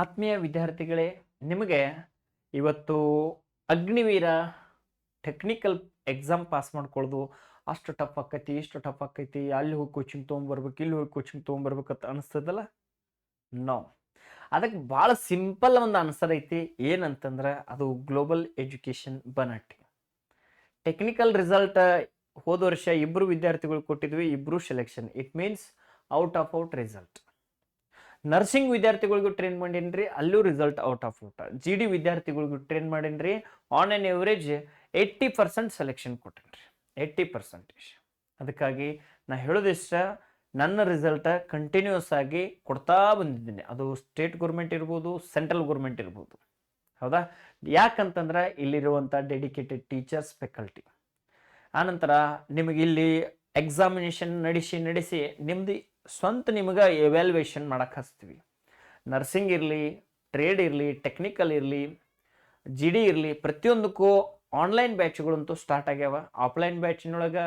ಆತ್ಮೀಯ ವಿದ್ಯಾರ್ಥಿಗಳೇ, ನಿಮಗೆ ಇವತ್ತು ಅಗ್ನಿವೀರ ಟೆಕ್ನಿಕಲ್ ಎಕ್ಸಾಮ್ ಪಾಸ್ ಮಾಡ್ಕೊಳ್ಳೋದು ಅಷ್ಟು ಟಫ್ ಆಕೈತಿ, ಇಷ್ಟು ಟಫ್ ಆಕೈತಿ, ಅಲ್ಲಿ ಹೋಗಿ ಕೋಚಿಂಗ್ ತೊಗೊಂಬರ್ಬೇಕು, ಇಲ್ಲಿ ಹೋಗಿ ಕೋಚಿಂಗ್ ತೊಗೊಂಬರ್ಬೇಕಂತ ಅನಿಸ್ತದಲ್ಲ? ನೋ ಅದಕ್ಕೆ ಭಾಳ ಸಿಂಪಲ್ ಒಂದು ಆನ್ಸರ್ ಐತಿ. ಏನಂತಂದ್ರೆ ಅದು ಗ್ಲೋಬಲ್ ಎಜುಕೇಷನ್ ಬನಟ್ಟಿ ಟೆಕ್ನಿಕಲ್ ರಿಸಲ್ಟ್ ಹೋದ ವರ್ಷ ಇಬ್ಬರು ವಿದ್ಯಾರ್ಥಿಗಳು ಕೊಟ್ಟಿದ್ವಿ ಇಬ್ಬರು selection it means out of out result nursing ವಿದ್ಯಾರ್ಥಿಗಳಿಗೂ ಟ್ರೈನ್ ಮಾಡೀನಿ ಅಲ್ಲೂ result out of out G D ವಿದ್ಯಾರ್ಥಿಗಳಿಗೂ ಟ್ರೈನ್ ಮಾಡೀನಿ on on average eighty percent selection ಕೊಟ್ಟೇನ್ರಿ. Eighty percentage ಅದಕ್ಕಾಗಿ ನಾ ಹೇಳೋದಿಷ್ಟ, ನನ್ನ ರಿಸಲ್ಟ ಕಂಟಿನ್ಯೂಸ್ ಆಗಿ ಕೊಡ್ತಾ ಬಂದಿದ್ದೀನಿ. ಅದು ಸ್ಟೇಟ್ ಗೌರ್ಮೆಂಟ್ ಇರ್ಬೋದು ಸೆಂಟ್ರಲ್ ಗೌರ್ಮೆಂಟ್ ಇರ್ಬೋದು. ಹೌದಾ? ಯಾಕಂತಂದ್ರೆ ಇಲ್ಲಿರುವಂಥ ಡೆಡಿಕೇಟೆಡ್ ಟೀಚರ್ಸ್ ಫೆಕಲ್ಟಿ ಆನಂತರ ನಿಮಗೆ ಇಲ್ಲಿ ಎಕ್ಸಾಮಿನೇಷನ್ ನಡೆಸಿ ನಡೆಸಿ ನಿಮ್ದು ಸ್ವಂತ ನಿಮಗೆ ಎವ್ಯಾಲ್ಯೂಯೇಷನ್ ಮಾಡಕ್ಕೆ ಹಚ್ತೀವಿ. ನರ್ಸಿಂಗ್ ಇರಲಿ ಟ್ರೇಡ್ ಇರಲಿ ಟೆಕ್ನಿಕಲ್ ಇರಲಿ ಜಿ ಡಿ ಇರಲಿ, ಪ್ರತಿಯೊಂದಕ್ಕೂ ಆನ್ಲೈನ್ ಬ್ಯಾಚ್ಗಳಂತೂ ಸ್ಟಾರ್ಟ್ ಆಗ್ಯಾವ. ಆಫ್ಲೈನ್ ಬ್ಯಾಚಿನೊಳಗೆ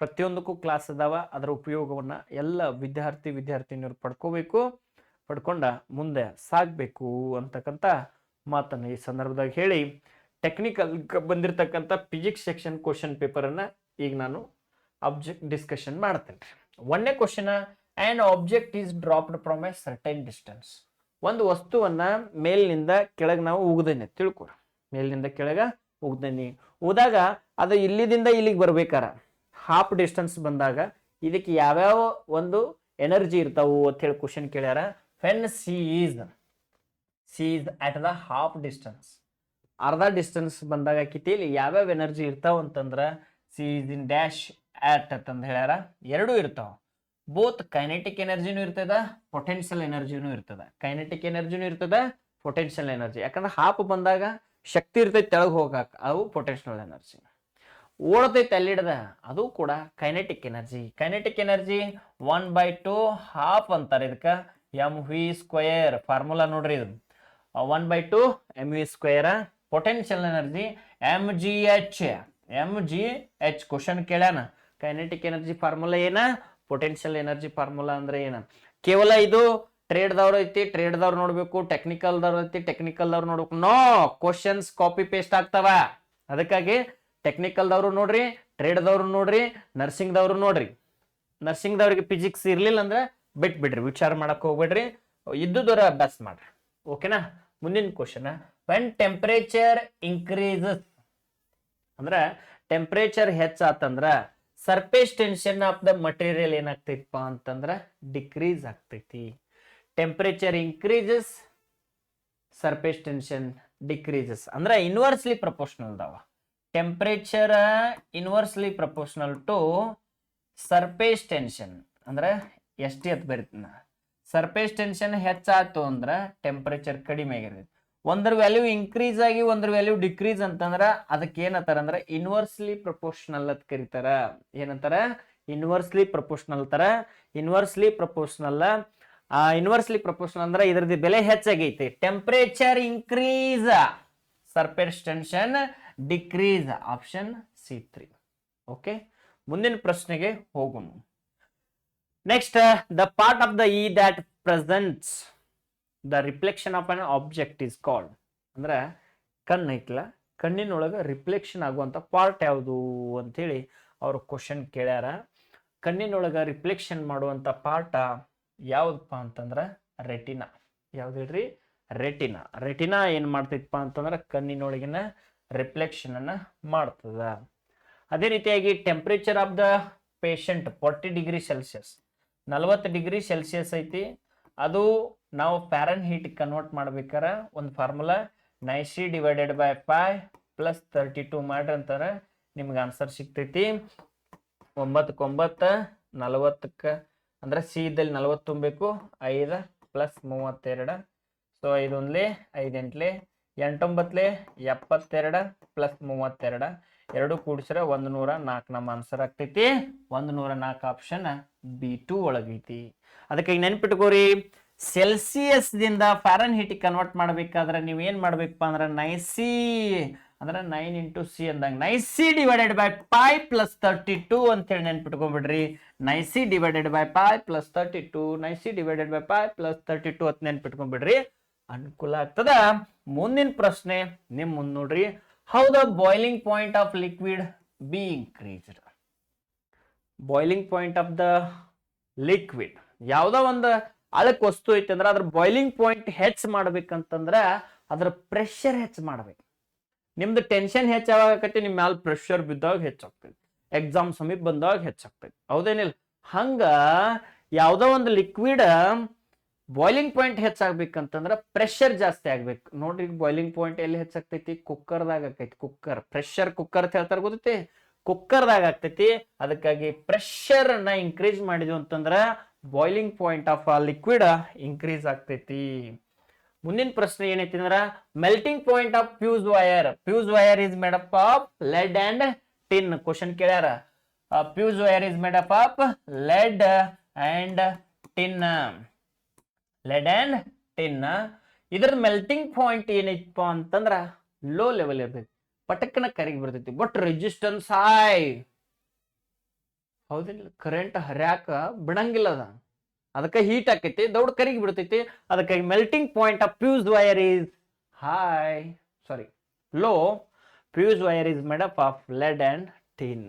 ಪ್ರತಿಯೊಂದಕ್ಕೂ ಕ್ಲಾಸ್ ಅದಾವ. ಅದರ ಉಪಯೋಗವನ್ನು ಎಲ್ಲ ವಿದ್ಯಾರ್ಥಿ, ವಿದ್ಯಾರ್ಥಿನಿಯರು ಪಡ್ಕೋಬೇಕು, ಪಡ್ಕೊಂಡ ಮುಂದೆ ಸಾಗಬೇಕು ಅಂತಕ್ಕಂಥ ಮಾತನ್ನು ಈ ಸಂದರ್ಭದಾಗ ಹೇಳಿ ಟೆಕ್ನಿಕಲ್ ಬಂದಿರತಕ್ಕಂಥ ಫಿಸಿಕ್ಸ್ ಸೆಕ್ಷನ್ ಕ್ವಶನ್ ಪೇಪರನ್ನು ಈಗ ನಾನು ಅಬ್ಜೆಕ್ಟ್ ಡಿಸ್ಕಷನ್ ಮಾಡ್ತೇನೆ ಒಂದನೇ question and object is dropped from a certain distance ಒಂದು ವಸ್ತುವನ್ನ ಮೇಲಿನಿಂದ ಕೆಳಗೆ ನಾವು ಉಗ್ದೇನೆ ತಿಳ್ಕೊರ ಮೇಲಿನಿಂದ ಕೆಳಗೆ ಉಗ್ದೇನಿ. ಹೋದಾಗ ಅದು ಇಲ್ಲಿದಿಂದ ಇಲ್ಲಿಗೆ ಬರ್ಬೇಕಾರ. ಹಾಫ್ ಡಿಸ್ಟೆನ್ಸ್ ಬಂದಾಗ ಇದಕ್ಕೆ ಯಾವ್ಯಾವ ಒಂದು ಎನರ್ಜಿ ಇರ್ತಾವು ಅಂತ ಹೇಳಿ question ಕೇಳ್ಯಾರ. When C is C is at the half distance ಅರ್ಧ ಡಿಸ್ಟೆನ್ಸ್ ಬಂದಾಗ ಕಿತಿಲಿ ಯಾವ್ಯಾವ ಎನರ್ಜಿ ಇರ್ತಾವ ಅಂತಂದ್ರೆ C is in dash at ಅಂತಂದು ಹೇಳ್ಯಾರ. ಎರಡೂ ಇರ್ತಾವ. ಬೋತ್ ಕೈನೆಟಿಕ್ ಎನರ್ಜಿನೂ ಇರ್ತದ ಪೊಟೆನ್ಷಿಯಲ್ ಎನರ್ಜಿನೂ ಇರ್ತದ ಕೈನೆಟಿಕ್ ಎನರ್ಜಿನೂ ಇರ್ತದ ಪೊಟೆನ್ಷಿಯಲ್ ಎನರ್ಜಿ ಯಾಕಂದ್ರೆ ಹಾಪ್ ಬಂದಾಗ ಶಕ್ತಿ ಇರ್ತೈತೆ ತೆಳಗೆ ಹೋಗಾಕ, ಅವು ಪೊಟೆನ್ಷಿಯಲ್ ಎನರ್ಜಿ ಓಡತೈತೆ ಅಲ್ಲಿಡದ, ಅದು ಕೂಡ kinetic energy kinetic energy one by two half ಅಂತಾರೆ ಇದಕ್ಕೆ. ಎಂ ವಿ ಸ್ಕ್ವಯರ್ ಫಾರ್ಮುಲಾ ನೋಡ್ರಿ ಇದು. One by two M V square potential energy M G H M G H question ಕೇಳ್ಯಾನ. Kinetic energy formula ಏನ? Potential energy formula ಅಂದ್ರೆ ಏನ? ಕೇವಲ ಇದು ಟ್ರೇಡ್ದವ್ರು ಐತಿ ಟ್ರೇಡ್ದವ್ರು ನೋಡ್ಬೇಕು ಟೆಕ್ನಿಕಲ್ದವ್ರು ಐತಿ ಟೆಕ್ನಿಕಲ್ದವ್ರು ನೋಡ್ಬೇಕು. ನೋ ಕ್ವಶನ್ಸ್ ಕಾಪಿ ಪೇಸ್ಟ್ ಆಗ್ತಾವ. ಅದಕ್ಕಾಗಿ ಟೆಕ್ನಿಕಲ್ದವ್ರು ನೋಡ್ರಿ ಟ್ರೇಡ್ದವ್ರು ನೋಡ್ರಿ ನರ್ಸಿಂಗ್ದವ್ರು ನೋಡ್ರಿ. ನರ್ಸಿಂಗ್ದವ್ರಿಗೆ ಫಿಸಿಕ್ಸ್ ಇರ್ಲಿಲ್ಲ ಅಂದ್ರೆ ಬಿಟ್ಬಿಡ್ರಿ, ವಿಚಾರ ಮಾಡಕ್ ಹೋಗ್ಬೇಡ್ರಿ. ಇದ್ದುದರ ಅಭ್ಯಾಸ ಮಾಡ್ರಿ. ಓಕೆನಾ ಮುಂದಿನ ಕ್ವಶನ್ ವೆನ್ ಟೆಂಪರೇಚರ್ ಇನ್ಕ್ರೀಸಸ್ ಅಂದ್ರೆ temperature ಹೆಚ್ಚಾತಂದ್ರ surface tension of the material ಏನಾಗ್ತೈತಪ್ಪ ಅಂತಂದ್ರೆ ಡಿಕ್ರೀಸ್ ಆಗ್ತೈತಿ. Temperature increases surface tension decreases ಅಂದ್ರೆ ಇನ್ವರ್ಸ್ಲಿ ಪ್ರಪೋರ್ಷನಲ್ ಅದಾವ. Temperature inversely proportional to surface tension. ಅಂದ್ರೆ ಎಷ್ಟು ಎತ್ತ ಬರೀತೀನ. ಸರ್ಫೇಸ್ ಟೆನ್ಷನ್ ಹೆಚ್ಚಾಯ್ತು ಅಂದ್ರೆ ಟೆಂಪ್ರೇಚರ್ ಕಡಿಮೆ ಆಗಿರ್ತೈತಿ. ಒಂದ್ರ ವ್ಯಾಲ್ಯೂ ಇನ್ಕ್ರೀಸ್ ಆಗಿ ಒಂದರ ವ್ಯಾಲ್ಯೂ ಡಿಕ್ರೀಸ್ ಅಂತಂದ್ರ ಅದಕ್ಕೆ ಏನಂತಾರ ಅಂದ್ರೆ ಇನ್ವರ್ಸ್ಲಿ ಪ್ರಪೋರ್ಷನಲ್ ಅಂತ ಕರೀತಾರ. ಏನಂತಾರ? ಇನ್ವರ್ಸ್ಲಿ ಪ್ರಪೋರ್ಷನಲ್ ತರ ಇನ್ವರ್ಸ್ಲಿ ಪ್ರಪೋರ್ಷನಲ್ ಆ ಇನ್ವರ್ಸ್ಲಿ ಪ್ರಪೋರ್ಷನಲ್ ಅಂದ್ರೆ ಇದ್ರದ್ದು ಬೆಲೆ ಹೆಚ್ಚಾಗೈತಿ. Temperature increase surface tension decrease option C three okay ಮುಂದಿನ ಪ್ರಶ್ನೆಗೆ ಹೋಗೋಣ. Next the part of the eye that presents the reflection of an object is called ಅಂದ್ರೆ ಕಣ್ಣು ಐತಲ್ಲ, ಕಣ್ಣಿನೊಳಗೆ ರಿಫ್ಲೆಕ್ಷನ್ ಆಗುವಂಥ ಪಾರ್ಟ್ ಯಾವುದು ಅಂತೇಳಿ ಅವರು ಕ್ವಶನ್ ಕೇಳ್ಯಾರ. ಕಣ್ಣಿನೊಳಗೆ ರಿಫ್ಲೆಕ್ಷನ್ ಮಾಡುವಂಥ ಪಾರ್ಟ ಯಾವುದಪ್ಪ ಅಂತಂದ್ರೆ ರೆಟಿನಾ ಯಾವ್ದು ಹೇಳ್ರಿ? ರೆಟಿನಾ ರೆಟಿನಾ ಏನು ಮಾಡ್ತೈತಪ್ಪ ಅಂತಂದ್ರೆ ಕಣ್ಣಿನೊಳಗಿನ ರಿಫ್ಲೆಕ್ಷನ್ ಅನ್ನ ಮಾಡ್ತದ. ಅದೇ ರೀತಿಯಾಗಿ temperature of the patient forty degree Celsius ನಲವತ್ತು ಡಿಗ್ರಿ ಸೆಲ್ಸಿಯಸ್ ಐತಿ. ಅದು ನಾವು ಫ್ಯಾರನ್ ಹೀಟ್ ಕನ್ವರ್ಟ್ ಮಾಡ್ಬೇಕಾರೆ ಒಂದು formula nine C divided by five plus thirty two ಮಾಡ್ರಿ ಅಂತಾರೆ ನಿಮ್ಗೆ ಆನ್ಸರ್ ಸಿಗ್ತೈತಿ. ಒಂಬತ್ತಕ್ಕೊಂಬತ್ತ, ನಲವತ್ತಕ್ಕೆ, ಅಂದ್ರೆ ಸಿ ಇದ್ದಲ್ಲಿ ನಲವತ್ತು ತುಂಬಬೇಕು ಐದು ಪ್ಲಸ್ ಮೂವತ್ತೆರಡು. ಸೊ ಐದೊಂದ್ಲಿ ಐದೆಂಟ್ಲಿ ಎಂಟೊಂಬತ್ಲೆ ಎಪ್ಪತ್ತೆರಡು ಪ್ಲಸ್ ಮೂವತ್ತೆರಡು. ಎರಡು ಕೂಡಿಸ್ರೆ ಒಂದು ನೂರ ನಾಲ್ಕು ನಮ್ಮ ಆನ್ಸರ್ ಆಗ್ತೈತಿ. ಒಂದು ನೂರ ನಾಲ್ಕು ಆಪ್ಷನ್ ಬಿ ಟು ಒಳಗೈತಿ. ಅದಕ್ಕೆ ಈಗ ನೆನ್ಪಿಟ್ಕೋರಿ? ಸೆಲ್ಸಿಯಸ್ ದಿಂದ ಫ್ಯಾರನ್ ಹೀಟಿಗೆ ಕನ್ವರ್ಟ್ ಮಾಡ್ಬೇಕಾದ್ರೆ ನೀವು ಏನು ಮಾಡ್ಬೇಕಪ್ಪ ಅಂದ್ರೆ ನೈಸಿ ಅಂದ್ರೆ ನೈನ್ ಇಂಟು ಸಿ ಅಂದಂಗ. Nine C divided by five plus thirty two ಅಂತೇಳಿ ನೆನ್ಪಿಟ್ಕೊಂಡ್ಬಿಡ್ರಿ nine C divided by five plus thirty two nine C divided by five plus thirty two ಅಂತ ನೆನ್ಪಿಟ್ಕೊಂಡ್ಬಿಡ್ರಿ ಅನುಕೂಲ ಆಗ್ತದ. ಮುಂದಿನ ಪ್ರಶ್ನೆ ನಿಮ್ ಮುಂದ್ ನೋಡ್ರಿ. How the boiling point of liquid be increased boiling point of the liquid ಯಾವುದೋ ಒಂದು ಅಳಕ್ ವಸ್ತು ಐತೆ ಅಂದ್ರೆ ಅದ್ರ ಬಾಯ್ಲಿಂಗ್ ಪಾಯಿಂಟ್ ಹೆಚ್ಚು ಮಾಡ್ಬೇಕಂತಂದ್ರ ಅದ್ರ ಪ್ರೆಷರ್ ಹೆಚ್ಚ ಮಾಡ್ಬೇಕು. ನಿಮ್ದು ಟೆನ್ಷನ್ ಹೆಚ್ಚಾಗಕತಿ ನಿಮ್ ಮ್ಯಾಲ ಪ್ರೆಷರ್ ಬಿದ್ದಾಗ ಹೆಚ್ಚಾಗ್ತೈತಿ ಎಕ್ಸಾಮ್ ಸಮೀಪ ಬಂದಾಗ ಹೆಚ್ಚಾಗ್ತೈತಿ ಹೌದೇನಿಲ್ಲ? ಹಂಗ ಯಾವ್ದೋ ಒಂದು ಲಿಕ್ವಿಡ್ ಬಾಯ್ಲಿಂಗ್ ಪಾಯಿಂಟ್ ಹೆಚ್ಚಾಗ್ಬೇಕಂತಂದ್ರ ಪ್ರೆಷರ್ ಜಾಸ್ತಿ ಆಗ್ಬೇಕು. ನೋಡ್ರಿ ಬಾಯ್ಲಿಂಗ್ ಪಾಯಿಂಟ್ ಎಲ್ಲಿ ಹೆಚ್ಚಾಗ್ತೈತಿ ಕುಕ್ಕರ್ದಾಗ ಆಕೈತಿ ಕುಕ್ಕರ್ ಪ್ರೆಷರ್ ಕುಕ್ಕರ್ ಅಂತ ಹೇಳ್ತಾರ ಗೊತ್ತೈತಿ? ಕುಕ್ಕರ್ದಾಗ ಆಗ್ತೈತಿ. ಅದಕ್ಕಾಗಿ ಪ್ರೆಷರ್ನ ಇನ್ಕ್ರೀಸ್ ಮಾಡಿದ್ವಿ ಅಂತಂದ್ರ ಬಾಯ್ಲಿಂಗ್ ಪಾಯಿಂಟ್ ಆಫ್ ಆ ಲಿಕ್ವಿಡ್ ಇನ್ಕ್ರೀಸ್ ಆಗ್ತೈತಿ. ಮುಂದಿನ ಪ್ರಶ್ನೆ ಏನೈತಿ ಅಂದ್ರ melting point of fuse wire fuse wire is made up of lead and tin question ಕೇಳ್ಯಾರ. Fuse wire is made up of lead and tin lead and tin ಇದ್ರ melting point ಏನೈತಪ್ಪ ಅಂತಂದ್ರ low level ಇರ್ತೈತಿ. ಪಟಕ್ಕನ ಕರಿಗೆ ಬರ್ತೈತಿ but resistance high ಹೌದಿಲ್ಲ current ಹರ್ಯಾಕ ಬಿಡಂಗಿಲ್ಲ ಅದ. ಅದಕ್ಕೆ ಹೀಟ್ ಆಕೈತಿ, ದೌಡ್ ಕರಿಗಿ ಬಿಡ್ತೈತಿ. ಅದಕ್ಕೆ melting point of fuse wire is high sorry low fuse wire is made up of lead and tin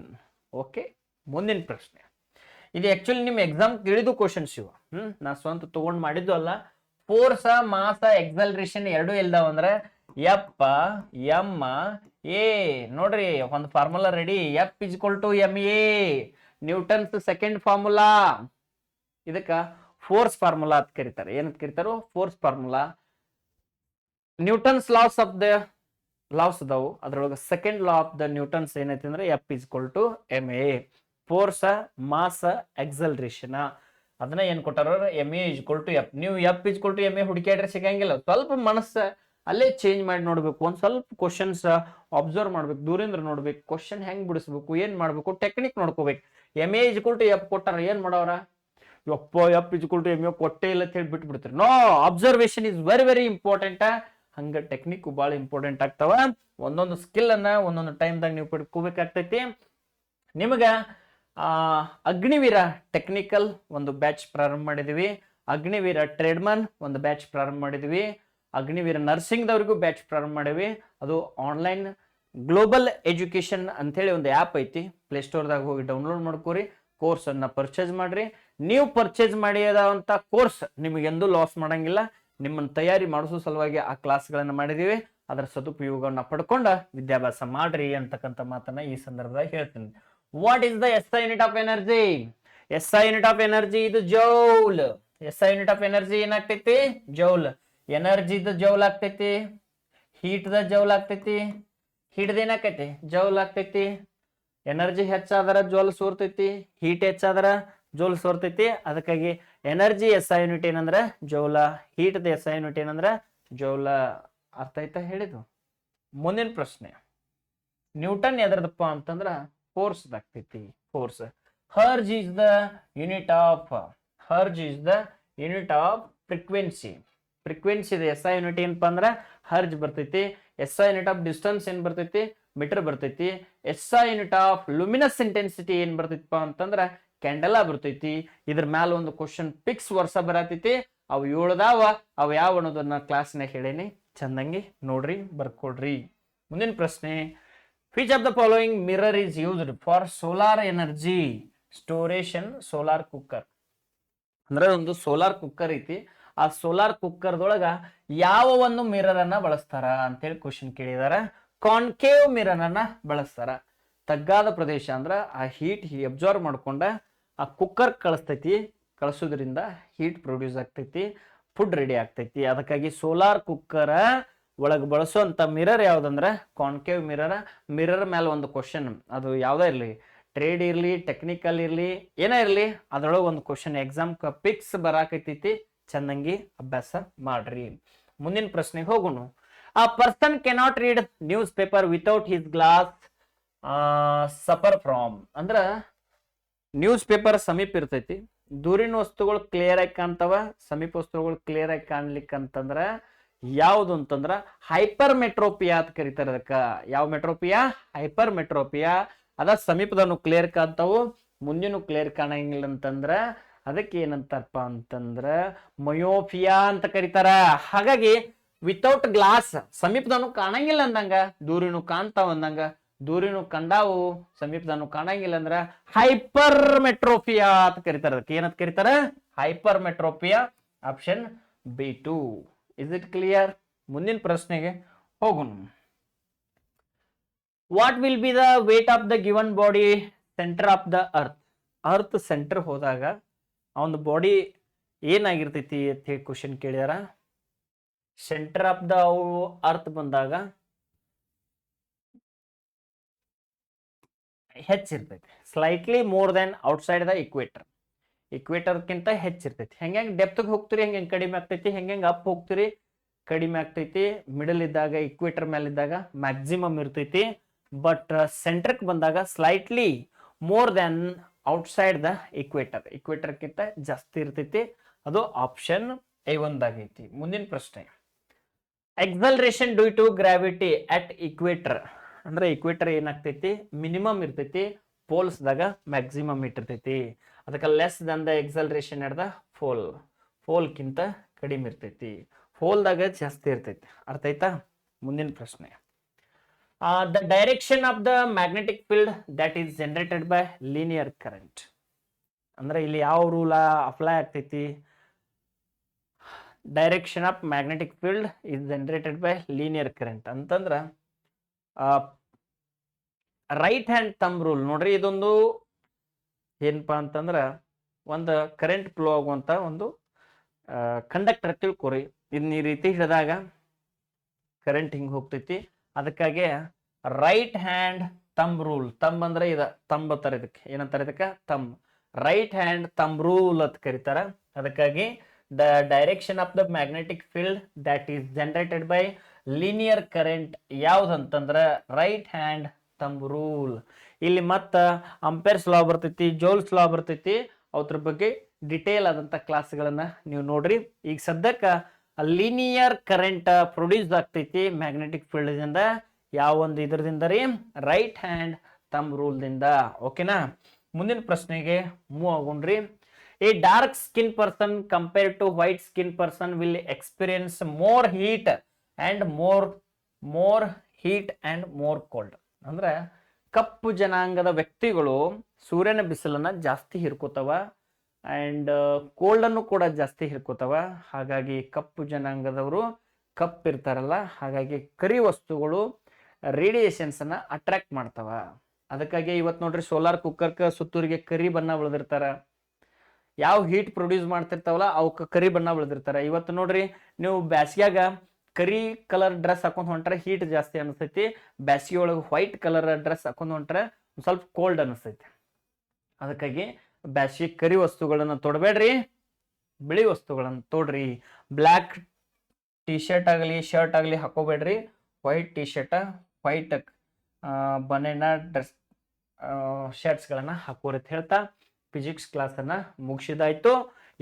okay ಮುಂದಿನ ಪ್ರಶ್ನೆ. ಇದು ಆಕ್ಚುಲಿ ನಿಮ್ಮ ಎಕ್ಸಾಮ್ ತಿಳಿದು ಕ್ವಶನ್ಸ್ ಇವು. ಹ್ಮ್, ನಾ ಸ್ವಂತ ತಗೊಂಡ್ ಮಾಡಿದ್ದು ಅಲ್ಲ. ಫೋರ್ಸ ಮಾಸ ಎಕ್ಸಲ್ರೇಷನ್ ಎರಡು ಇಲ್ದಾವ ಅಂದ್ರೆ ಎಪ್ಪ ಎಂ ಎ ನೋಡ್ರಿ, ಒಂದು formula ready F is equal to M A Newton's second formula ಇದಕ್ಕ ಫೋರ್ಸ್ ಫಾರ್ಮುಲಾ ಅಂತ ಕರೀತಾರೆ. ಏನಂತ ಕರೀತಾರೋ force formula Newton's laws of the laws ಅದಾವು. ಅದ್ರೊಳಗೆ second law of the Newton's ಏನೈತಿ ಅಂದ್ರೆ F is equal to M A force mass acceleration ಅದನ್ನ ಏನ್ ಕೊಟ್ಟಾರ M A is equal to F ನೀವು F is equal to M A ಹುಡುಕಾಡ್ರೆ ಸಿಗಂಗಿಲ್ಲ. ಸ್ವಲ್ಪ ಮನಸ್ಸು ಅಲ್ಲೇ ಚೇಂಜ್ ಮಾಡಿ ನೋಡ್ಬೇಕು. ಒಂದ್ ಸ್ವಲ್ಪ ಕ್ವಶನ್ಸ್ ಅಬ್ಸರ್ವ್ ಮಾಡ್ಬೇಕು. ದೂರಿಂದ ನೋಡ್ಬೇಕು. ಕ್ವಶನ್ ಹೆಂಗ್ ಬಿಡಿಸ್ಬೇಕು? ಏನ್ ಮಾಡ್ಬೇಕು? ಟೆಕ್ನಿಕ್ ನೋಡ್ಕೋಬೇಕು. M A is equal to F ಕೊಟ್ಟಾರ ಏನ್ ಮಾಡೋರ ಎಪ್ಪ F is equal to M A ಕೊಟ್ಟೆ ಇಲ್ಲ ಅಂತ ಹೇಳಿ ಬಿಟ್ಬಿಡ್ತಾರೆ no observation is very very important ಹಂಗ ಟೆಕ್ನಿಕ್ ಭಾಳ ಇಂಪಾರ್ಟೆಂಟ್ ಆಗ್ತಾವ. ಒಂದೊಂದು ಸ್ಕಿಲ್ ಅನ್ನ ಒಂದೊಂದು ಟೈಮ್ದಾಗ ನೀವು ಪಡ್ಕೋಬೇಕಾಗ್ತೈತಿ. ನಿಮಗ ಅಗ್ನಿವೀರ ಟೆಕ್ನಿಕಲ್ ಒಂದು ಬ್ಯಾಚ್ ಪ್ರಾರಂಭ ಮಾಡಿದೀವಿ. ಅಗ್ನಿವೀರ ಟ್ರೇಡ್ಮನ್ ಒಂದು ಬ್ಯಾಚ್ ಪ್ರಾರಂಭ ಮಾಡಿದೀವಿ. ಅಗ್ನಿವೀರ ನರ್ಸಿಂಗ್ದವ್ರಿಗೂ ಬ್ಯಾಚ್ ಪ್ರಾರಂಭ ಮಾಡೀವಿ ಅದು ಆನ್ಲೈನ್ ಗ್ಲೋಬಲ್ ಎಜುಕೇಶನ್ ಅಂತೇಳಿ ಒಂದು ಆ್ಯಪ್ ಐತಿ. ಪ್ಲೇಸ್ಟೋರ್ದಾಗ ಹೋಗಿ ಡೌನ್ಲೋಡ್ ಮಾಡ್ಕೋರಿ ಕೋರ್ಸನ್ನು ಪರ್ಚೇಸ್ ಮಾಡ್ರಿ. ನೀವು ಪರ್ಚೇಸ್ ಮಾಡಿದಂಥ ಕೋರ್ಸ್ ನಿಮಗೆಂದೂ ಲಾಸ್ ಮಾಡಂಗಿಲ್ಲ. ನಿಮ್ಮನ್ನು ತಯಾರಿ ಮಾಡಿಸೋ ಸಲುವಾಗಿ ಆ ಕ್ಲಾಸ್ಗಳನ್ನು ಮಾಡಿದೀವಿ. ಅದರ ಸದುಪಯೋಗವನ್ನು ಪಡ್ಕೊಂಡ ವಿದ್ಯಾಭ್ಯಾಸ ಮಾಡ್ರಿ ಅಂತಕ್ಕಂಥ ಮಾತನ್ನ ಈ ಸಂದರ್ಭದಾಗ ಹೇಳ್ತೀನಿ. What is the S I unit of energy S I unit of energy ಇದು joule. S I unit of energy ಏನಾಗ್ತೈತಿ? ಜೌಲ್. ಎನರ್ಜಿದ ಜೌಲ್ ಆಗ್ತೈತಿ. ಹೀಟ್ ದ ಜೌಲ್ ಆಗ್ತೈತಿ. ಹೀಟ್ದ ಏನಾಕೈತಿ ಜೌಲ್ ಆಗ್ತೈತಿ, ಎನರ್ಜಿ ಹೆಚ್ಚಾದ್ರ ಜೋಲ್ ಸೋರ್ತೈತಿ, ಹೀಟ್ ಹೆಚ್ಚಾದ್ರ ಜೋಲ್ ಸೋರ್ತೈತಿ. ಅದಕ್ಕಾಗಿ ಎನರ್ಜಿ ಎಸ್ ಐ ಯೂನಿಟ್ ಏನಂದ್ರ ಜೌಲ, ಹೀಟ್ ದ ಎಸ್ ಐ ಯೂನಿಟ್ ಏನಂದ್ರ ಜೌಲ ಅರ್ಥ ಆಯ್ತಾ ಹೇಳಿದ್ದು? ಮುಂದಿನ ಪ್ರಶ್ನೆ, ನ್ಯೂಟನ್ ಎದ್ರದಪ್ಪ ಅಂತಂದ್ರ ಫೋರ್ಸ್ ಆಗ್ತೈತಿ force. Hertz is the unit of, hertz is the unit of frequency. Frequency S I unit ಏನಪ್ಪ ಅಂದ್ರ ಹರ್ಜ್ ಬರ್ತೈತಿ S I unit of distance ಏನ್ ಬರ್ತೈತಿ? ಮೀಟರ್ ಬರ್ತೈತಿ. S I unit of luminous intensity ಏನ್ ಬರ್ತೈತಿಪ್ಪ ಅಂತಂದ್ರ ಕ್ಯಾಂಡೆಲಾ ಬರ್ತೈತಿ. ಇದ್ರ ಮ್ಯಾಲ ಒಂದು ಕ್ವಶನ್ ಪಿಕ್ಸ್ ವರ್ಷ ಬರತೈತಿ. ಅವು ಏಳದಾವ? ಅವು ಯಾವ ಅನ್ನೋದನ್ನ ಕ್ಲಾಸ್ನಾಗ ಹೇಳೇನಿ. ಚಂದಂಗಿ ನೋಡ್ರಿ, ಬರ್ಕೊಡ್ರಿ. ಮುಂದಿನ ಪ್ರಶ್ನೆ. Which of the following mirror is used for solar energy storation solar cooker ಅಂದ್ರೆ ಒಂದು ಸೋಲಾರ್ ಕುಕ್ಕರ್ ಐತಿ. ಆ ಸೋಲಾರ್ ಕುಕ್ಕರ್ದೊಳಗ ಯಾವ ಒಂದು ಮಿರರ್ ಅನ್ನ ಬಳಸ್ತಾರ ಅಂತೇಳಿ ಕ್ವಶನ್ ಕೇಳಿದಾರ. ಕಾನ್ಕೇವ್ ಮಿರರ್ ಅನ್ನ ಬಳಸ್ತಾರ. ತಗ್ಗಾದ ಪ್ರದೇಶ ಅಂದ್ರ ಆ ಹೀಟ್ ಅಬ್ಸರ್ವ್ ಮಾಡ್ಕೊಂಡ ಆ ಕುಕ್ಕರ್ ಕಳಿಸ್ತೈತಿ. ಕಳಿಸೋದ್ರಿಂದ ಹೀಟ್ ಪ್ರೊಡ್ಯೂಸ್ ಆಗ್ತೈತಿ ಫುಡ್ ರೆಡಿ ಆಗ್ತೈತಿ. ಅದಕ್ಕಾಗಿ ಸೋಲಾರ್ ಕುಕ್ಕರ್ ಒಳಗೆ ಬಳಸುವಂತ ಮಿರರ್ ಯಾವ್ದಂದ್ರ ಕಾನ್ಕೇವ್ ಮಿರರ್ ಮಿರರ್ ಮೇಲೆ ಒಂದು ಕ್ವಶನ್ ಅದು ಯಾವ್ದೇ ಇರಲಿ? ಟ್ರೇಡ್ ಇರಲಿ ಟೆಕ್ನಿಕಲ್ ಇರಲಿ, ಏನೇ ಇರಲಿ? ಅದ್ರೊಳಗೆ ಒಂದು ಕ್ವಶನ್ ಎಕ್ಸಾಮ್ ಪಿಕ್ಸ್ ಬರಾಕೈತೈತಿ. ಚಂದಂಗಿ ಅಭ್ಯಾಸ ಮಾಡ್ರಿ. ಮುಂದಿನ ಪ್ರಶ್ನೆಗೆ ಹೋಗೋಣ. A person cannot read news paper without his glass suffer from ಅಂದ್ರ ನ್ಯೂಸ್ ಪೇಪರ್ ಸಮೀಪ ಇರ್ತೈತಿ. ದೂರಿನ ವಸ್ತುಗಳು ಕ್ಲಿಯರ್ ಆಗಿ ಕಾಣ್ತಾವ, ಸಮೀಪ ವಸ್ತುಗಳು ಕ್ಲಿಯರ್ ಆಗಿ ಕಾಣ್ಲಿಕ್ಕೆ ಅಂತಂದ್ರ ಯಾವುದು ಅಂತಂದ್ರ ಹೈಪರ್ ಮೆಟ್ರೋಪಿಯಾ ಅಂತ ಕರೀತಾರೆ ಅದಕ್ಕ. ಯಾವ ಮೆಟ್ರೋಪಿಯಾ? ಹೈಪರ್ ಮೆಟ್ರೋಪಿಯಾ ಅದ ಸಮೀಪದನು ಕ್ಲಿಯರ್ ಕಾಣ್ತಾವು, ಮುಂದಿನ ಕ್ಲಿಯರ್ ಕಾಣಂಗಿಲ್ಲ ಅಂತಂದ್ರ ಅದಕ್ಕೆ ಏನಂತಾರಪ್ಪ ಅಂತಂದ್ರ ಮಯೋಫಿಯಾ ಅಂತ ಕರೀತಾರ. ಹಾಗಾಗಿ ವಿತೌಟ್ ಗ್ಲಾಸ್ ಸಮೀಪದನು ಕಾಣಂಗಿಲ್ಲ ಅಂದಂಗ, ದೂರಿನು ಕಾಣ್ತಾವ ಅಂದಂಗ. ದೂರಿನು ಕಂಡಾವು ಸಮೀಪದನು ಕಾಣಂಗಿಲ್ಲ ಅಂದ್ರ ಹೈಪರ್ ಮೆಟ್ರೋಫಿಯಾ ಅಂತ ಕರೀತಾರ. ಅದಕ್ಕೆ ಏನಂತ ಕರೀತಾರ? Hypermetropia option B two. Is it clear ಮುಂದಿನ ಪ್ರಶ್ನೆಗೆ ಹೋಗೋಣ. What will be the weight of the given body centre of the earth earth centre ಹೋದಾಗ ಅವನ ಬಾಡಿ ಏನಾಗಿರ್ತೈತಿ ಅಂತ ಹೇಳಿ ಕ್ವಶನ್ ಕೇಳಿದಾರ ಸೆಂಟರ್ ಆಫ್ ದ ಅರ್ತ್ ಬಂದಾಗ ಹೆಚ್ಚಿರ್ತೈತಿ. Slightly more than outside the equator ಇಕ್ವೇಟರ್ಕ್ಕಿಂತ ಹೆಚ್ಚಿರ್ತೈತಿ. ಹೆಂಗೆ ಡೆಪ್ತ್ಗೆ ಹೋಗ್ತೀರಿ, ಹೆಂಗೆ ಕಡಿಮೆ ಆಗ್ತೈತಿ, ಹೆಂಗೆ ಅಪ್ ಹೋಗ್ತೀರಿ, ಕಡಿಮೆ ಆಗ್ತೈತಿ ಮಿಡಲ್ ಇದ್ದಾಗ ಇಕ್ವೇಟರ್ ಮೇಲೆ ಇದ್ದಾಗ ಮ್ಯಾಕ್ಸಿಮಮ್ ಇರ್ತೈತಿ. ಬಟ್ ಸೆಂಟ್ರಕ್ಕೆ ಬಂದಾಗ slightly more than outside the equator ಇಕ್ವೇಟರ್ಕ್ಕಿಂತ ಜಾಸ್ತಿ ಇರ್ತೈತಿ. ಅದು ಆಪ್ಷನ್ ಐ ಒಂದಾಗೈತಿ ಮುಂದಿನ ಪ್ರಶ್ನೆ. Acceleration due to gravity at equator ಅಂದ್ರೆ ಇಕ್ವೇಟರ್ ಏನಾಗ್ತೈತಿ? ಮಿನಿಮಮ್ ಇರ್ತೈತಿ. ಪೋಲ್ಸ್ದಾಗ ಮ್ಯಾಕ್ಸಿಮಮ್ ಇಟ್ಟಿರ್ತೈತಿ. ಅದಕ್ಕೆ less than the acceleration at the pole ಫೋಲ್ಕ್ಕಿಂತ ಕಡಿಮೆ ಇರ್ತೈತಿ. ಫೋಲ್ದಾಗ ಜಾಸ್ತಿ ಇರ್ತೈತಿ. ಅರ್ಥ ಆಯ್ತಾ? ಮುಂದಿನ ಪ್ರಶ್ನೆ. The direction of the magnetic field that is generated by linear current. ಅಂದ್ರೆ ಇಲ್ಲಿ ಯಾವ ರೂಲ ಅಪ್ಲೈ ಆಗ್ತೈತಿ direction of magnetic field is generated by linear current ಅಂತಂದ್ರೆ ರೈಟ್ ಹ್ಯಾಂಡ್ ತಮ್ ರೂಲ್ ನೋಡ್ರಿ ಇದೊಂದು ಏನಪ್ಪಾ ಅಂತಂದ್ರೆ ಒಂದು ಕರೆಂಟ್ ಫ್ಲೋ ಆಗುವಂಥ ಒಂದು ಕಂಡಕ್ಟರ್ ತಿಳ್ಕೊರಿ ಇದನ್ನ ಈ ರೀತಿ ಹಿಡಿದಾಗ ಕರೆಂಟ್ ಹಿಂಗೆ ಹೋಗ್ತೈತಿ ಅದಕ್ಕಾಗಿ ರೈಟ್ ಹ್ಯಾಂಡ್ ತಮ್ ರೂಲ್ ತಮ್ ಅಂದ್ರೆ ಇದ ತಂಬ್ ತರ ಇದಕ್ಕೆ. ಏನಂತಾರೆ ಇದಕ್ಕೆ? ತಮ್ ರೈಟ್ ಹ್ಯಾಂಡ್ ತಮ್ ರೂಲ್ ಅಂತ ಕರೀತಾರ. ಅದಕ್ಕಾಗಿ the direction of the magnetic field that is generated by linear current ಯಾವ್ದಂತಂದ್ರೆ right hand thumb rule ಇಲ್ಲಿ ಮತ್ತ ಅಂಪೇರ್ಸ್ ಲಾ ಬರ್ತೈತಿ ಜೋಲ್ಸ್ ಲಾ ಬರ್ತೈತಿ. ಅದ್ರ ಬಗ್ಗೆ ಡಿಟೇಲ್ ಆದಂತ ಕ್ಲಾಸ್ಗಳನ್ನ ನೀವು ನೋಡ್ರಿ. ಈಗ ಸದ್ಯಕ್ಕ ಲೀನಿಯರ್ ಕರೆಂಟ್ ಪ್ರೊಡ್ಯೂಸ್ ಆಗ್ತೈತಿ ಮ್ಯಾಗ್ನೆಟಿಕ್ ಫೀಲ್ಡ್ ದಿಂದ ಯಾವ ಒಂದು ಇದರದಿಂದ ರೀ? ರೈಟ್ ಹ್ಯಾಂಡ್ ತಮ್ ರೂಲ್ ದಿಂದ. ಓಕೆನಾ ಮುಂದಿನ ಪ್ರಶ್ನೆಗೆ move ಆಗೋಣ್ರಿ a dark skin person compare to white skin person will experience more heat and more more heat and more cold ಅಂದ್ರೆ ಕಪ್ಪು ಜನಾಂಗದ ವ್ಯಕ್ತಿಗಳು ಸೂರ್ಯನ ಬಿಸಿಲನ್ನು ಜಾಸ್ತಿ ಹಿರ್ಕೋತಾವ ಅಂಡ್ ಕೋಲ್ಡನ್ನು ಕೂಡ ಜಾಸ್ತಿ ಹಿಡ್ಕೋತಾವ. ಹಾಗಾಗಿ ಕಪ್ಪು ಜನಾಂಗದವರು ಕಪ್ ಇರ್ತಾರಲ್ಲ, ಹಾಗಾಗಿ ಕರಿ ವಸ್ತುಗಳು ರೇಡಿಯೇಷನ್ಸನ್ನು ಅಟ್ರ್ಯಾಕ್ಟ್ ಮಾಡ್ತಾವ. ಅದಕ್ಕಾಗಿ ಇವತ್ತು ನೋಡ್ರಿ ಸೋಲಾರ್ ಕುಕ್ಕರ್ಕ ಸುತ್ತೂರಿಗೆ ಕರಿ ಬಣ್ಣ ಉಳಿದಿರ್ತಾರ. ಯಾವ ಹೀಟ್ ಪ್ರೊಡ್ಯೂಸ್ ಮಾಡ್ತಿರ್ತಾವಲ್ಲ ಅವಕ್ಕೆ ಕರಿ ಬಣ್ಣ ಉಳಿದಿರ್ತಾರ. ಇವತ್ತು ನೋಡ್ರಿ ನೀವು ಬ್ಯಾಸ್ಗ್ಯಾಗ ಕರಿ ಕಲರ್ ಡ್ರೆಸ್ ಹಾಕೊಂಡು ಹೊಂಟ್ರೆ ಹೀಟ್ ಜಾಸ್ತಿ ಅನಿಸ್ತೈತಿ ಬ್ಯಾಸಿಗೆ ಒಳಗೆ ವೈಟ್ ಕಲರ್ ಡ್ರೆಸ್ ಹಾಕೊಂಡು ಹೊಂಟ್ರೆ ಸ್ವಲ್ಪ ಕೋಲ್ಡ್ ಅನಿಸ್ತೈತಿ ಅದಕ್ಕಾಗಿ ಬ್ಯಾಸಿಗೆ ಕರಿ ವಸ್ತುಗಳನ್ನ ತೊಡಬೇಡ್ರಿ, ಬಿಳಿ ವಸ್ತುಗಳನ್ನ ತೊಡ್ರಿ. ಬ್ಲ್ಯಾಕ್ ಟಿ ಶರ್ಟ್ ಆಗಲಿ ಶರ್ಟ್ ಆಗಲಿ ಹಾಕೋಬೇಡ್ರಿ. ವೈಟ್ ಟಿ ಶರ್ಟ್ ವೈಟ್ ಬನೇನ ಡ್ರೆಸ್ ಶರ್ಟ್ಸ್ಗಳನ್ನು ಹಾಕೋರಿ ಅಂತ ಹೇಳ್ತಾ ಫಿಸಿಕ್ಸ್ ಕ್ಲಾಸನ್ನು ಮುಗಿಸಿದಾಯ್ತು.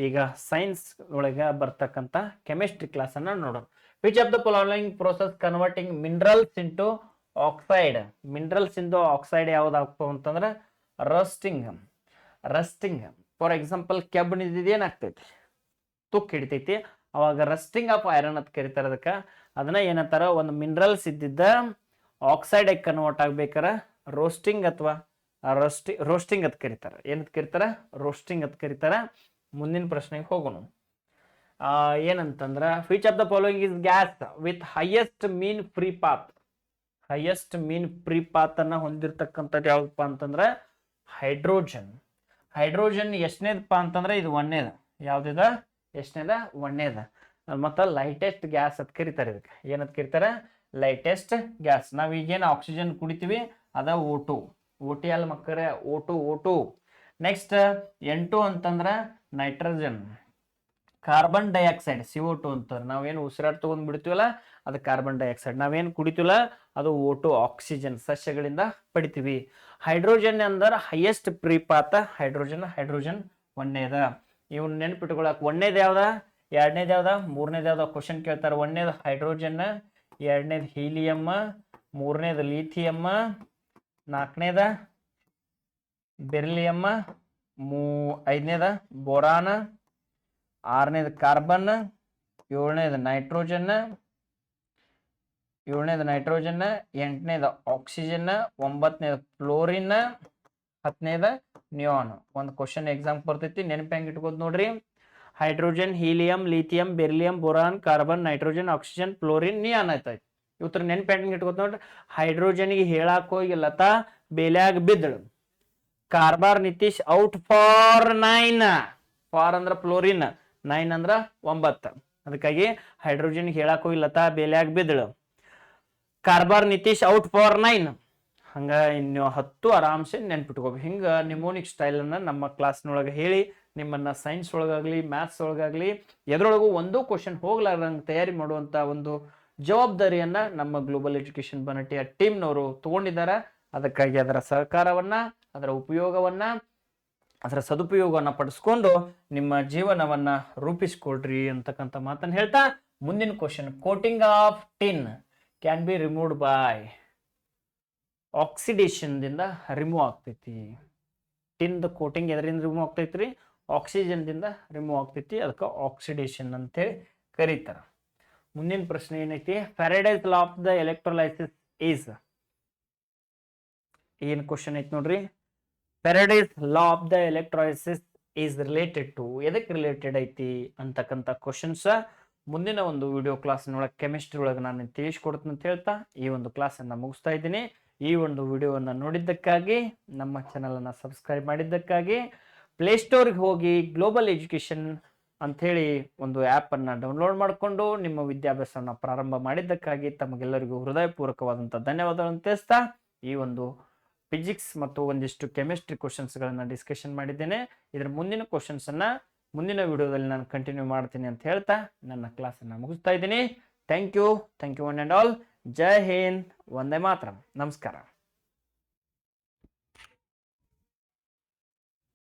ಈಗ ಸೈನ್ಸ್ ಒಳಗೆ ಬರ್ತಕ್ಕಂಥ ಕೆಮಿಸ್ಟ್ರಿ ಕ್ಲಾಸನ್ನು ನೋಡೋಣ. Which of the following process converting minerals into oxide minerals into oxide ಯಾವ್ದು ಅಂತಂದ್ರೆ ರಸ್ಟಿಂಗ್ ರಸ್ಟಿಂಗ್ ಫಾರ್ ಎಕ್ಸಾಂಪಲ್ ಕೆಬ್ಬಣಿದ ಏನಾಗ್ತೈತಿ? ತುಕ್ ಹಿಡಿತೈತಿ. ಅವಾಗ ರಸ್ಟಿಂಗ್ ಆಫ್ ಐರನ್ ಅಂತ ಕರಿತಾರೆ ಅದಕ್ಕೆ. ಅದನ್ನ ಏನಂತಾರ? ಒಂದು ಮಿನರಲ್ಸ್ ಇದ್ದಿದ್ದ ಆಕ್ಸೈಡ್ ಕನ್ವರ್ಟ್ ಆಗ್ಬೇಕಾರ. ರೋಸ್ಟಿಂಗ್ ಅಥವಾ ರೋಸ್ಟಿ ರೋಸ್ಟಿಂಗ್ ಅಂತ ಕರಿತಾರೆ. ಏನಂತ ಕರೀತಾರ? ರೋಸ್ಟಿಂಗ್ ಅಂತ ಕರೀತಾರ. ಮುಂದಿನ ಪ್ರಶ್ನೆಗೆ ಹೋಗೋಣ. ಏನಂತಂದ್ರ which of the following is gas with highest mean free path highest mean free path ಅನ್ನ ಹೊಂದಿರತಕ್ಕಂಥದ್ದು ಯಾವ್ದಪ್ಪ ಅಂತಂದ್ರ ಹೈಡ್ರೋಜನ್ ಹೈಡ್ರೋಜನ್ ಎಷ್ಟನೇದಪ್ಪ ಅಂತಂದ್ರೆ ಇದು ಒಂದೇದ ಯಾವ್ದಿದ? ಎಷ್ಟನೇದ? ಒಂದೇದ ಮತ್ತು ಲೈಟೆಸ್ಟ್ ಗ್ಯಾಸ್ ಅಂತ ಕರಿತಾರೆ ಇದಕ್ಕೆ. ಏನಂತ ಕರಿತಾರೆ? ಲೈಟೆಸ್ಟ್ ಗ್ಯಾಸ್ ನಾವು ಈಗೇನು ಆಕ್ಸಿಜನ್ ಕುಡಿತೀವಿ, ಅದ O two O T ಮಕ್ಕರೆ? O two O two next ಎಂಟು ಅಂತಂದ್ರ nitrogen carbon dioxide C O two ಅಂತಾರೆ ನಾವೇನು ಉಸಿರಾಟ ತಗೊಂಡ್ ಬಿಡ್ತೀವಲ್ಲ, ಅದು ಕಾರ್ಬನ್ ಡೈಆಕ್ಸೈಡ್ ನಾವೇನು ಕುಡಿತೀವಲ್ಲ, ಅದು ಓ ಆಕ್ಸಿಜನ್ ಸಸ್ಯಗಳಿಂದ ಪಡಿತೀವಿ. ಹೈಡ್ರೋಜನ್ ಅಂದ್ರೆ highest free path hydrogen hydrogen ಒಂದೇದ ಇವ್ನ ನೆನ್ಪಿಟ್ಕೊಳಕ್ ಒಂದೇದು ಯಾವ್ದ? ಎರಡನೇದು ಯಾವ್ದ? ಮೂರನೇದು ಯಾವ್ದ? ಕ್ವಶನ್ ಕೇಳ್ತಾರೆ. ಒಂದೇದು ಹೈಡ್ರೋಜನ್, ಎರಡನೇದು ಹೀಲಿಯಮ್ಮ ಮೂರನೇದು ಲೀಥಿಯಮ್ಮ ನಾಲ್ಕನೇದ ಬೆರ್ಲಿಯಮ್ ಮೂ ಐದನೇದ ಬೋರಾನ್ ಆರನೇದು ಕಾರ್ಬನ್ ಏಳನೇದು ನೈಟ್ರೋಜನ್ ಏಳನೇದು ನೈಟ್ರೋಜನ್ ಎಂಟನೇದು ಆಕ್ಸಿಜನ್ ಒಂಬತ್ತನೇದು ಫ್ಲೋರಿನ್ ಹತ್ತನೇದು ನಿಯಾನ್ ಒಂದು ಕ್ವಶನ್ ಎಕ್ಸಾಮ್ ಬರ್ತೈತಿ ನೆನಪು ಹೆಂಗೆ ಇಟ್ಕೋದು ನೋಡ್ರಿ. Hydrogen, helium, lithium, beryllium, boron, carbon, nitrogen oxygen fluorine neon ಆಯ್ತಾಯ್ತು ಇವತ್ತರ ನೆನಪು ಹೆಂಗೆ ಇಟ್ಕೋತ ನೋಡ್ರಿ. ಹೈಡ್ರೋಜನ್ಗೆ ಹೇಳಾಕ ಹೋಗಿ ಲತಾ, ಬೇಲ್ಯಾಗ ಬಿದ್ದಳು ಕಾರ್ಬಾರ್ Nitish out for nine. For ಅಂದ್ರ ಫ್ಲೋರಿನ್ ನೈನ್ ಅಂದ್ರ ಒಂಬತ್ತು. ಅದಕ್ಕಾಗಿ ಹೈಡ್ರೋಜನ್ ಹೇಳಕ್ ಹೋಗಿ ಲತಾ ಬೇಲ್ಯಾಗ ಬಿದ್ದಳು. ಕಾರ್ಬಾರ್ ನಿತೀಶ್ ಔಟ್ ಫಾರ್ ನೈನ್. ಹಂಗ ಇನ್ನು ಹತ್ತು ಆರಾಮ್ಸೆ ನೆನ್ಪಿಟ್ಕೋಬೇಕು. ಹಿಂಗ ನಿಮೋನಿಕ್ ಸ್ಟೈಲ್ ಅನ್ನ ನಮ್ಮ ಕ್ಲಾಸ್ನೊಳಗೆ ಹೇಳಿ, ನಿಮ್ಮನ್ನ ಸೈನ್ಸ್ ಒಳಗಾಗ್ಲಿ, ಮ್ಯಾಥ್ಸ್ ಒಳಗಾಗ್ಲಿ, ಎದ್ರೊಳಗೂ ಒಂದೂ ಕ್ವಶನ್ ಹೋಗ್ಲಾರ್ದಂಗೆ ತಯಾರಿ ಮಾಡುವಂತ ಒಂದು ಜವಾಬ್ದಾರಿಯನ್ನ ನಮ್ಮ ಗ್ಲೋಬಲ್ ಎಜುಕೇಶನ್ ಬನಟಿಯ ಟೀಮ್ನವರು ತಗೊಂಡಿದ್ದಾರೆ. ಅದಕ್ಕಾಗಿ ಅದರ ಸಹಕಾರವನ್ನ, ಅದರ ಉಪಯೋಗವನ್ನ ಅದರ ಸದುಪಯೋಗವನ್ನು ಪಡಿಸ್ಕೊಂಡು ನಿಮ್ಮ ಜೀವನವನ್ನ ರೂಪಿಸ್ಕೊಳ್ರಿ ಅಂತಕ್ಕಂಥ ಮಾತನ್ನು ಹೇಳ್ತಾ ಮುಂದಿನ question coating of tin can be removed by ಆಕ್ಸಿಡೇಷನ್ದಿಂದ remove ಆಗ್ತೈತಿ. ಟಿನ್ ಕೋಟಿಂಗ್ ಎದರಿಂದ ರಿಮೂವ್ ಆಗ್ತೈತ್ರಿ? ಆಕ್ಸಿಜನ್ ಆಕ್ಸಿಜನ್ದಿಂದ ರಿಮೂವ್ ಆಗ್ತೈತಿ. ಅದಕ್ಕೆ ಆಕ್ಸಿಡೇಷನ್ ಅಂತೇಳಿ ಕರೀತಾರ. ಮುಂದಿನ ಪ್ರಶ್ನೆ ಏನೈತಿ? Faraday's law of the electrolysis is ಏನು ಕ್ವಶನ್ ಐತಿ ನೋಡ್ರಿ? Faraday's law of the electrolysis is related to ಎದಕ್ಕೆ ರಿಲೇಟೆಡ್ ಐತಿ ಅಂತಕ್ಕಂಥ ಕ್ವಶನ್ಸ್ ಮುಂದಿನ ಒಂದು ವಿಡಿಯೋ ಕ್ಲಾಸ್ನೊಳಗೆ ಕೆಮಿಸ್ಟ್ರಿ ಒಳಗೆ ನಾನು ತಿಳಿಸ್ಕೊಡ್ತೀನಿ ಅಂತ ಹೇಳ್ತಾ ಈ ಒಂದು ಕ್ಲಾಸನ್ನು ಮುಗಿಸ್ತಾ ಇದ್ದೀನಿ. ಈ ಒಂದು ವಿಡಿಯೋವನ್ನು ನೋಡಿದ್ದಕ್ಕಾಗಿ, ನಮ್ಮ ಚಾನಲನ್ನು ಸಬ್ಸ್ಕ್ರೈಬ್ ಮಾಡಿದ್ದಕ್ಕಾಗಿ ಪ್ಲೇಸ್ಟೋರ್ಗೆ ಹೋಗಿ ಗ್ಲೋಬಲ್ ಎಜುಕೇಷನ್ ಅಂಥೇಳಿ ಒಂದು ಆ್ಯಪನ್ನು ಡೌನ್ಲೋಡ್ ಮಾಡಿಕೊಂಡು ನಿಮ್ಮ ವಿದ್ಯಾಭ್ಯಾಸವನ್ನು ಪ್ರಾರಂಭ ಮಾಡಿದ್ದಕ್ಕಾಗಿ ತಮಗೆಲ್ಲರಿಗೂ ಹೃದಯಪೂರ್ವಕವಾದಂಥ ಧನ್ಯವಾದಗಳನ್ನು ತಿಳಿಸ್ತಾ ಈ ಒಂದು ಫಿಸಿಕ್ಸ್ ಮತ್ತು ಒಂದಿಷ್ಟು ಕೆಮಿಸ್ಟ್ರಿ ಕ್ವಶನ್ಸ್ಗಳನ್ನು ಡಿಸ್ಕಷನ್ ಮಾಡಿದ್ದೇನೆ. ಇದರ ಮುಂದಿನ ಕ್ವಶನ್ಸನ್ನು ಮುಂದಿನ ವಿಡಿಯೋದಲ್ಲಿ ನಾನು ಕಂಟಿನ್ಯೂ ಮಾಡ್ತೀನಿ ಅಂತ ಹೇಳ್ತಾ ನನ್ನ ಕ್ಲಾಸನ್ನು ಮುಗಿಸ್ತಾ ಇದ್ದೀನಿ. Thank you thank you one and all Jai Hind. Vande Mataram. ನಮಸ್ಕಾರ.